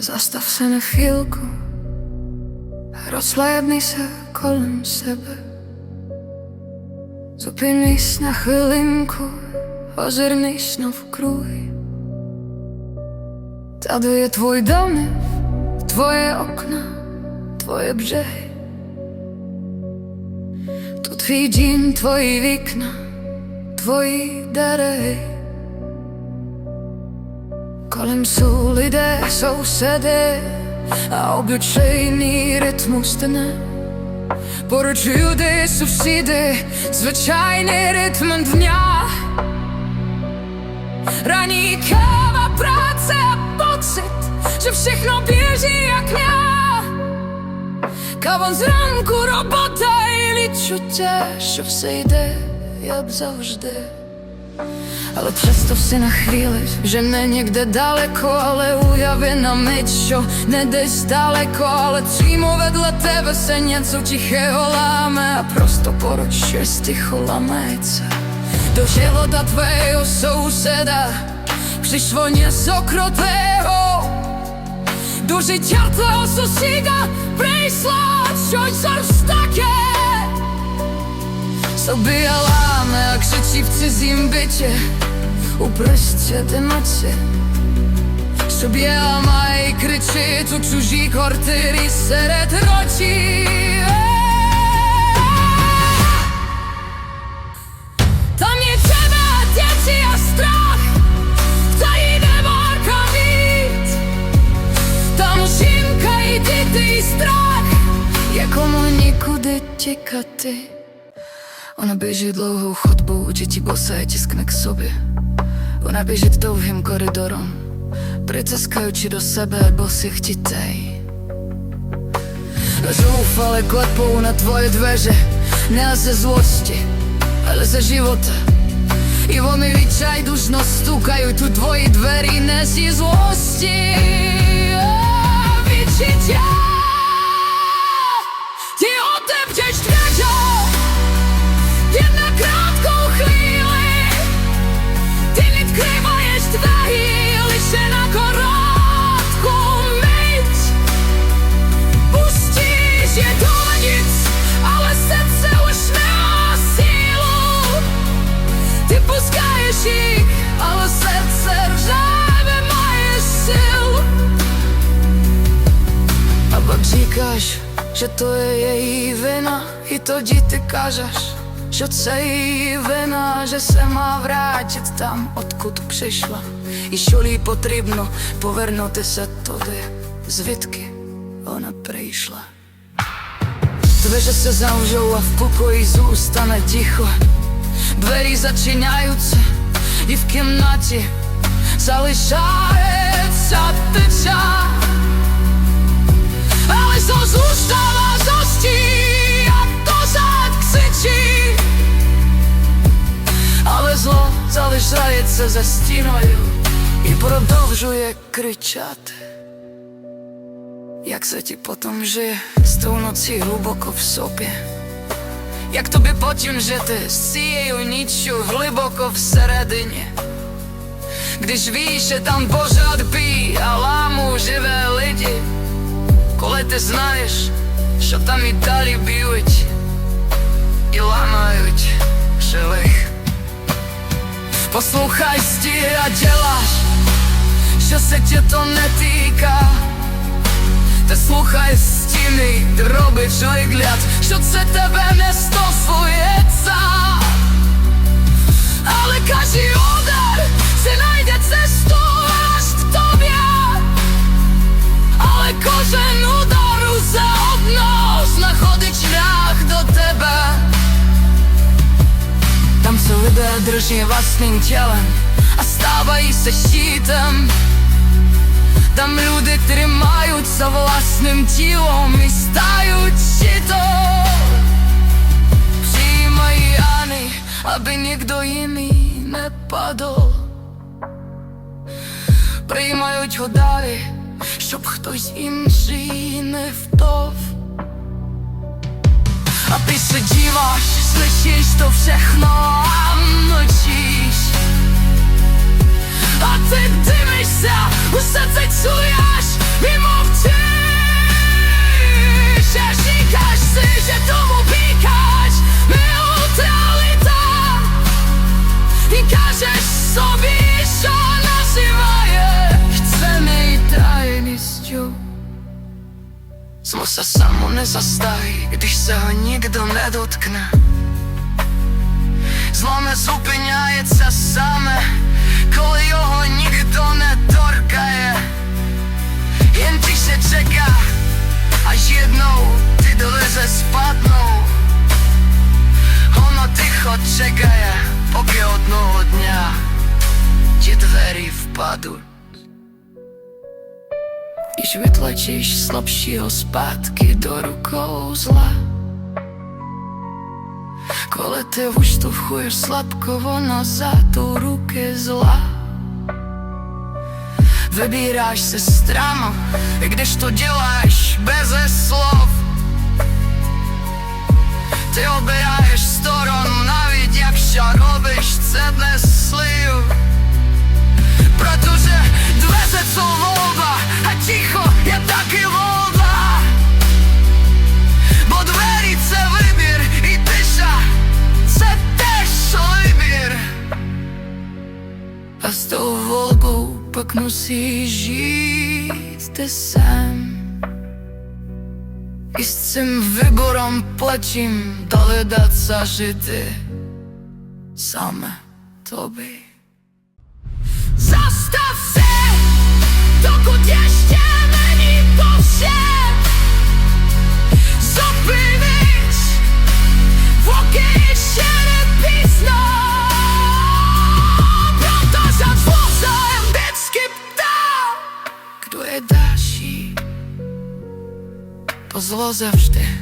Застав се на хвилку, розслабний се колem себе. Зупинись на хвилинку, озирнись навкруги. Та де є твій дом, твоє окна, твоє бжеги. Тут твій дім, твої вікна, твої дереги. Колем сул іде сусіди, а облічейний ритм стане. Поруч люди, сусіди, звичайний ритм дня. Рані кава, праця, pocit, że všechno běží jak já. Кавон зранку робота і відчуття, що все йде, як завжди. Але часто все нахилиш, вже не нігде далеко, але уяви на мить, що не десь далеко, але чимо ведle тебе се něco тихого ламе, а просто поруч щось тихо ламається. До života tvého souseda přišlo něco krutého. Do життя твого сусіда прийшло щось жорстоке. Собі ламе, Ci w cudzim bycie Uproście temacie Przebiela maj kryczy Tu czuzi kortyry Seret roci. To nie trzeba dzieci, a strach Kto idę morkowit To musimka i dity i strach. Jakomu nikudy ciekaty. Вона біжить довгу ходьбу, діті босає тіскне к собі. Вона біжить довгим коридором Притискаючи до себе босих дітей. Зуфале кlepou na tvoje dveře Ne ze zlosti, ale ze života І вони відчайдушно стукають у твої двері не зі злості відчуття Чекаєш, що то є її вина І тоді ти кажеш, що це її вина se má vrátit там, откуда прийшла. І що їй потрібно повернутися туди, звідки вона прийшла. Двері се завжу, а в покої зустане тихо. Двері зачиняються і в кімнаті залишається теча Зустава зості, а то заксичі Але зло залишається за стіною і продовжує кричати як це ті потім жиє, сто вночі глибоко в собі. Як тобі потім жити з цією ніччю глибоко всередині, Gdy drzwi się tam Boże odbij, a ламу живе лиді, коли ти знаєш, що там і далі б'ють і ламають живих. Послухай стіра ділаш, що се тє то не тика. Ти слухай стіни, ти робиш вигляд, що це тебе не стосується. Дрожи власним тілем, а щитом. Там люди тримаються власним тілом і стають щитом. Всі мої рани, аби ніхто інший не падав. Приймають удари, щоб хтось інший не впав. A przedziwasz, zlecieć to wszechno nociś A ty dymisz się, usta cecujesz i mówcisz Aż nikasz, ty się tu upikać My utrali to I każesz sobie samo ne zastaví, když se ho nikdo nedotkne Zlo не зупиняється саме, коли його ніхто не торкає. Тільки чека, аж jednou ти долезе спадну Воно тихо чекає, поки одного дня ті двері впадуть І ж відлечиш слабші оспадки до руков зла Коли ти виштовхуєш слабкого назад у руки зла Вибираєш сестрами, і де ж то ділаєш без слов Ти обираєш волку пекну жити сам І з цим вибором плачем доведеться жити саме тобі. Kto je